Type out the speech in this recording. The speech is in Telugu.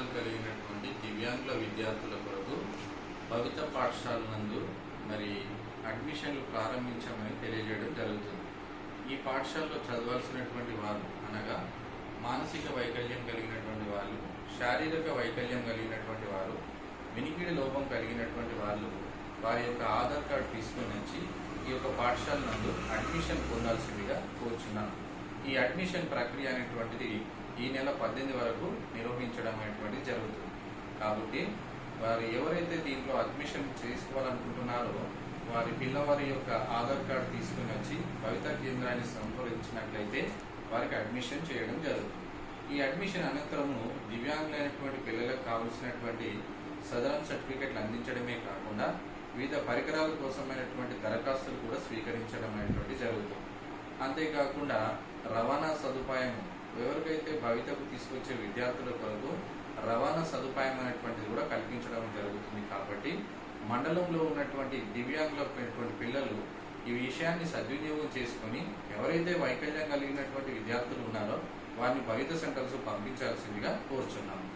అవసరాలు కలిగినటువంటి దివ్యాంగుల విద్యార్థుల కొరకు భవిత పాఠశాల నందు మరి అడ్మిషన్లు ప్రారంభించామని తెలియజేయడం జరుగుతుంది. ఈ పాఠశాలలో చదవాల్సినటువంటి వారు అనగా మానసిక వైకల్యం కలిగినటువంటి వాళ్ళు శారీరక వైకల్యం కలిగినటువంటి వారు వినికిడి లోపం కలిగినటువంటి వాళ్ళు వారి యొక్క ఆధార్ కార్డు తీసుకుని వచ్చి ఈ యొక్క పాఠశాల నందు అడ్మిషన్ పొందాల్సిందిగా కోరుచున్నాను. ఈ అడ్మిషన్ ప్రక్రియ అనేటువంటిది ఈ నెల పద్దెనిమిది వరకు నిర్వహించడం అనేటువంటి కాబట్టి వారు ఎవరైతే దీంట్లో అడ్మిషన్ చేసుకోవాలనుకుంటున్నారో వారి పిల్లవారి యొక్క ఆధార్ కార్డు తీసుకుని వచ్చి భవిత కేంద్రాన్ని సంప్రదించినట్లయితే వారికి అడ్మిషన్ చేయడం జరుగుతుంది. ఈ అడ్మిషన్ అనంతరము దివ్యాంగులైనటువంటి పిల్లలకు కావలసినటువంటి సదరన్ సర్టిఫికెట్లు అందించడమే కాకుండా వివిధ పరికరాల కోసమైనటువంటి దరఖాస్తులు కూడా స్వీకరించడం అనేటువంటి జరుగుతుంది. అంతేకాకుండా రవాణా సదుపాయం ఎవరికైతే భవితకు తీసుకొచ్చే విద్యార్థుల కొరకు రవాణా సదుపాయం అనేటువంటిది కూడా కల్పించడం జరుగుతుంది కాబట్టి మండలంలో ఉన్నటువంటి దివ్యాంగులైనటువంటి పిల్లలు ఈ విషయాన్ని సద్వినియోగం చేసుకొని ఎవరైతే వైకల్యం కలిగినటువంటి విద్యార్థులు ఉన్నారో వారిని భవిత సెంటర్స్ పంపించాల్సిందిగా కోరుచున్నాము.